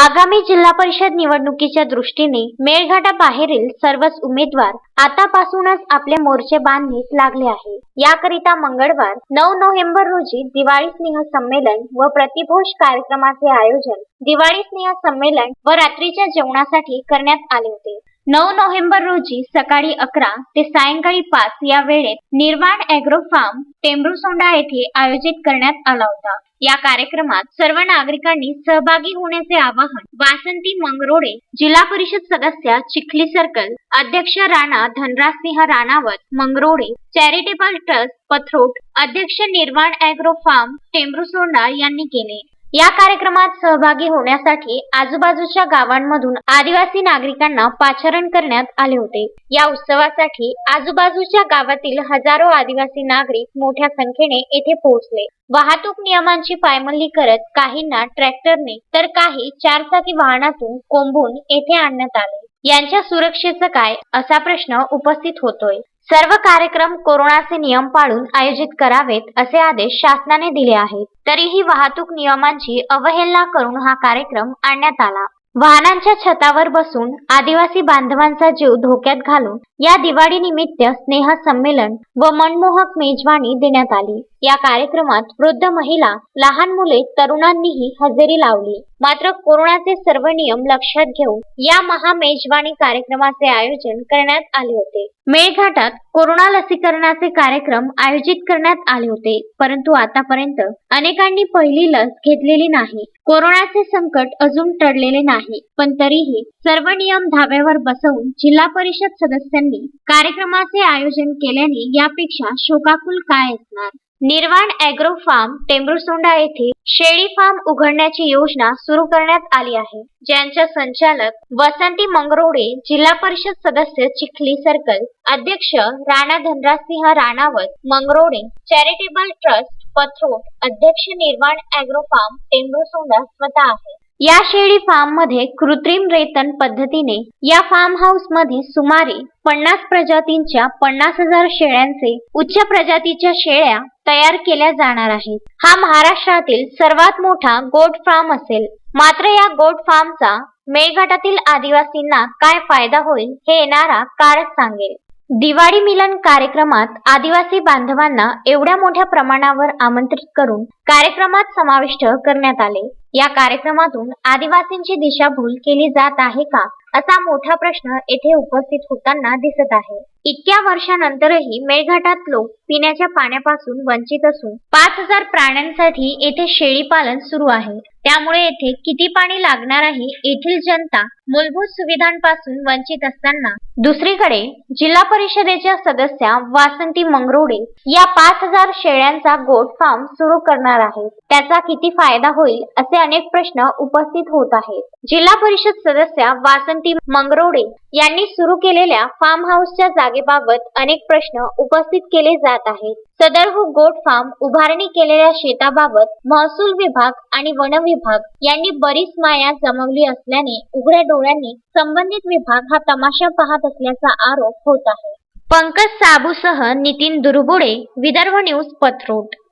आगामी जिल्हा परिषद निवडणुकीच्या दृष्टीने मेळघाटाबाहेरील सर्वच उमेदवार आतापासूनच आपले मोर्चे बांधणीस लागले आहे. याकरिता मंगळवार नऊ नोव्हेंबर रोजी दिवाळी स्नेह संमेलन व प्रतिभोष कार्यक्रमाचे आयोजन दिवाळी स्नेह संमेलन व रात्रीच्या जेवणासाठी करण्यात आले होते. नऊ नोव्हेंबर रोजी सकाळी अकरा ते सायंकाळी पाच या वेळेत निर्वाण अॅग्रो फार्म टेंब्रुसोंडा येथे आयोजित करण्यात आला होता. या कार्यक्रमात सर्व नागरिकांनी सहभागी होण्याचे आवाहन वासंती मंगरोडे जिल्हा परिषद सदस्य चिखली सर्कल अध्यक्ष राणा धनराजसिंह राणावत मंगरोडे चॅरिटेबल ट्रस्ट पथरोट अध्यक्ष निर्वाण अॅग्रो फार्म टेंब्रुसोंडा यांनी केले. या कार्यक्रमात सहभागी होण्यासाठी आजूबाजूच्या गावांमधून आदिवासी नागरिकांना पाचारण करण्यात आले होते. या उत्सवासाठी आजूबाजूच्या गावातील हजारो आदिवासी नागरिक मोठ्या संख्येने येथे पोहोचले. वाहतूक नियमांची पायमल्ली करत काहींना ट्रॅक्टरने तर काही चारचाकी वाहनातून कोंबून येथे आणण्यात आले. यांच्या सुरक्षेचं काय? असा प्रश्न उपस्थित होतोय. सर्व कार्यक्रम कोरोनाचे नियम पाळून आयोजित करावेत असे आदेश शासनाने दिले आहेत. तरीही वाहतूक नियमांची अवहेलना करून हा कार्यक्रम आणण्यात आला. वाहनांच्या छतावर बसून आदिवासी बांधवांचा जीव धोक्यात घालून या दिवाळी निमित्त स्नेह संमेलन व मनमोहक मेजवानी देण्यात आली. या कार्यक्रमात वृद्ध महिला लहान मुले तरुणांनीही हजेरी लावली. मात्र कोरोनाचे सर्व नियम लक्षात घेऊन या महामेजवानी कार्यक्रमाचे आयोजन करण्यात आले होते. मेळघाटात कोरोना लसीकरणाचे कार्यक्रम आयोजित करण्यात आले होते परंतु आतापर्यंत अनेकांनी पहिली लस घेतलेली नाही. कोरोनाचे संकट अजून टळलेले नाही पण तरीही सर्व नियम धाब्यावर बसवून जिल्हा परिषद सदस्यांनी कार्यक्रमाचे आयोजन केल्याने यापेक्षा शोकाकुल काय असणार? निर्वाण अॅग्रो फार्म टेंभुर्सोंडा येथे शेळी फार्म उघडण्याची योजना सुरू करण्यात आली आहे. ज्यांच्या संचालक वसंती मंगरोडे जिल्हा परिषद सदस्य चिखली सर्कल अध्यक्ष राणा धनराजसिंह राणावत मंगरोडे चॅरिटेबल ट्रस्ट पथरोट अध्यक्ष निर्वाण अॅग्रो फार्म टेंभुर्सोंडा स्वतः आहे. या शेळी फार्ममध्ये कृत्रिम रेतन पद्धतीने या फार्म हाऊसमध्ये सुमारे पन्नास प्रजातींच्या पन्नास हजार शेळ्यांचे उच्च प्रजातीच्या शेळ्या तयार केल्या जाणार आहेत. हा महाराष्ट्रातील सर्वात मोठा गोट फार्म असेल. मात्र या गोट फार्मचा मेळघाटातील आदिवासींना काय फायदा होईल हे येणारा काळच सांगेल. दिवाळी मिलन कार्यक्रमात आदिवासी बांधवांना एवढ्या मोठ्या प्रमाणावर आमंत्रित करून कार्यक्रमात समाविष्ट करण्यात आले. या कार्यक्रमातून आदिवासींची दिशाभूल केली जात आहे का असा मोठा प्रश्न येथे उपस्थित होताना दिसत आहे. इतक्या वर्षानंतरही मेळघाटात लोक पिण्याच्या पाण्यापासून वंचित असून पाच हजार प्राण्यांसाठी येथे शेळी पालन सुरू आहे. त्यामुळे येथे किती पाणी लागणार आहे येथील जनता मूलभूत सुविधांपासून वंचित असताना. दुसरीकडे जिल्हा परिषदेच्या सदस्या वासंती मंगरोडे या पाच हजार शेळ्यांचा गोट फार्म सुरू करणार आहेत. त्याचा किती फायदा होईल असे अनेक प्रश्न उपस्थित होत आहेत. जिल्हा परिषद सदस्या वासंती मंगरोडे यांनी सुरू केलेल्या फार्म हाऊसच्या जागेबाबत अनेक प्रश्न उपस्थित केले जात आहेत. सदर गोट फार्म उभारणी केलेल्या शेताबाबत महसूल विभाग आणि वन विभाग यांनी बरीच माया जमवली असल्याने उघड्या डोळ्यांनी संबंधित विभाग हा तमाशा पाहत असल्याचा आरोप होत आहे. पंकज साबूसह नितीन दुर्बुडे विदर्भ न्यूज पथरोट.